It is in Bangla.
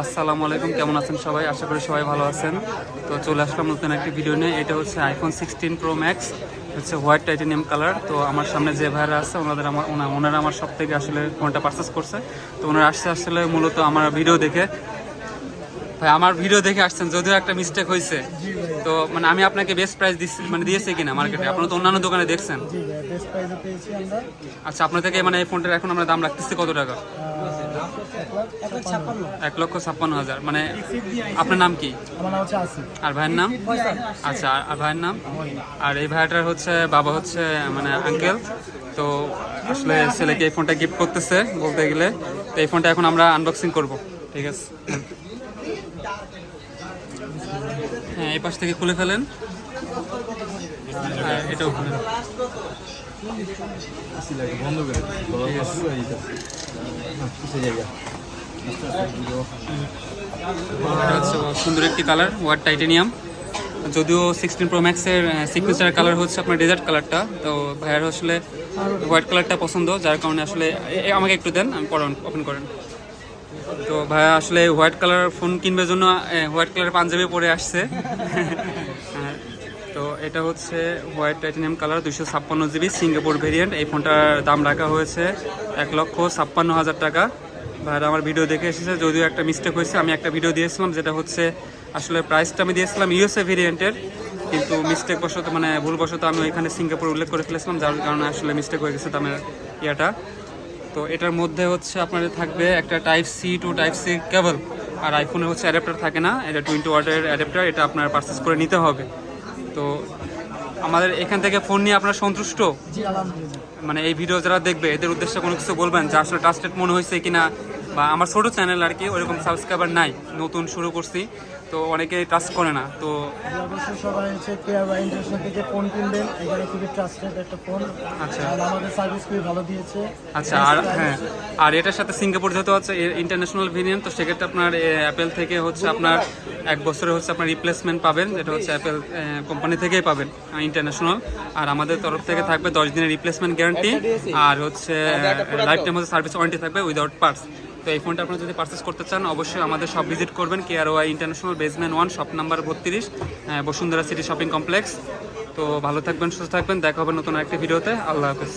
আসসালামু আলাইকুম কেমন আছেন সবাই? আশা করি সবাই ভালো আছেন। তো চলে আসলাম নতুন একটি ভিডিও নিয়ে। এটা হচ্ছে আইফোন সিক্সটিন প্রো ম্যাক্স হচ্ছে হোয়াইট টাইটেনিয়াম কালার তো আমার সামনে যে ভাইরা আছে ওনাদের আমার ওনা- ওনারা আমার সব থেকে আসলে ফোনটা পারচেস করছে। তো ওনারা আসছে আসলে মূলত আমার ভিডিও দেখে। ভাই আমার ভিডিও দেখে আসছেন যদিও একটা মিস্টেক হয়েছে। তো মানে আমি আপনাকে বেস্ট প্রাইস দিচ্ছি মানে দিয়েছি কিনা মার্কেটে আপনারা তো অন্যান্য দোকানে দেখছেন। আচ্ছা আপনার থেকে মানে এই ফোনটার এখন আমরা দাম রাখতেছি কত টাকা? এক লক্ষ ছাপ্পান্ন হাজার। মানে আপনার নাম কি? আর ভাইয়ের নাম? আচ্ছা আর- আর ভাইয়ের নাম? আর এই ভাইয়াটার হচ্ছে বাবা হচ্ছে মানে আঙ্কেল তো আসলে ছেলেকে এই ফোনটা গিফট করতেছে বলতে গেলে। তো এই ফোনটা এখন আমরা আনবক্সিং করব। ঠিক আছে? হ্যাঁ এই পাশ থেকে খুলে ফেলেন। আর এটাও হচ্ছে সুন্দর একটি কালার হোয়াইট টাইটেনিয়াম যদিও সিক্সটিন প্রো ম্যাক্সের সিকুয়েন্সার কালার হচ্ছে আপনার ডেজার্ট কালারটা তো ভাইয়ার আসলে হোয়াইট কালারটা পছন্দ, যার কারণে আসলে আমাকে একটু দেন, আমি পরে ওপেন করেন। তো ভাইয়া আসলে হোয়াইট কালার ফোন কিনবার জন্য হোয়াইট কালার পাঞ্জাবি পরে আসছে। তো এটা হচ্ছে হোয়াইট টাইটেনিয়াম কালার দুশো ছাপ্পান্ন জিবি সিঙ্গাপুর ভেরিয়েন্ট এই ফোনটার দাম রাখা হয়েছে এক লক্ষ ছাপ্পান্ন হাজার টাকা। ভাইরা, আমার ভিডিও দেখে এসেছে, যদিও একটা মিস্টেক হয়েছে, আমি একটা ভিডিও দিয়েছিলাম, যেটা হচ্ছে আসলে প্রাইসটা আমি দিয়েছিলাম ইউএসএ ভেরিয়েন্টের কিন্তু মিস্টেক বশত মানে ভুলবশত আমি ওইখানে সিঙ্গাপুর উল্লেখ করে ফেলেছিলাম, যার কারণে আসলে মিস্টেক হয়ে গেছে দামের ইয়াটা। তো এটার মধ্যে হচ্ছে আপনাদের থাকবে একটা type C to type C cable আর আইফোনের হচ্ছে অ্যাডাপ্টার থাকে না, এটা টোয়েন্টি ওয়াটের অ্যাডাপ্টার এটা আপনার পারচেস করে নিতে হবে। তো আমাদের এখান থেকে ফোন নিয়ে আপনারা সন্তুষ্ট? মানে এই ভিডিও যারা দেখবে এদের উদ্দেশ্যে কোনো কিছু বলবেন যে আসলে ট্রাস্টেড মনে হয়েছে কিনা বা আমার ছোটো চ্যানেল আর কি ওরকম সাবস্ক্রাইবার নাই নতুন শুরু করছি। তো অনেকে ট্রাস্ট করে না তো অবশ্যই সবাই হচ্ছে কেয়ার বা ইন্টারন্যাশনাল থেকে ফোন কিনবেন এখানে খুবই ট্রাস্টেড একটা ফোন আচ্ছা। আর আমাদের সার্ভিস খুবই ভালো দিয়েছে। আচ্ছা আর হ্যাঁ আর এটার সাথে সিঙ্গাপুর যেহেতু হচ্ছে ইন্টারন্যাশনাল ভেরিয়েন্ট তো সেক্ষেত্রে আপনার অ্যাপেল থেকে হচ্ছে আপনার এক বছরে হচ্ছে আপনার রিপ্লেসমেন্ট পাবেন যেটা হচ্ছে অ্যাপেল কোম্পানি থেকেই পাবেন ইন্টারন্যাশনাল আর আমাদের তরফ থেকে থাকবে দশ দিনের রিপ্লেসমেন্ট গ্যারান্টি আর হচ্ছে লাইফ টাইম হচ্ছে সার্ভিস ওয়ারেন্টি থাকবে উইদাউট পার্টস তো এই ফোনটা আপনারা যদি পারচেস করতে চান অবশ্যই আমাদের সব ভিজিট করবেন K R Y international basement one shop number বত্রিশ বসুন্ধরা সিটি শপিং কমপ্লেক্স তো ভালো থাকবেন, সুস্থ থাকবেন, দেখা হবে নতুন একটা ভিডিওতে। আল্লাহ হাফেজ।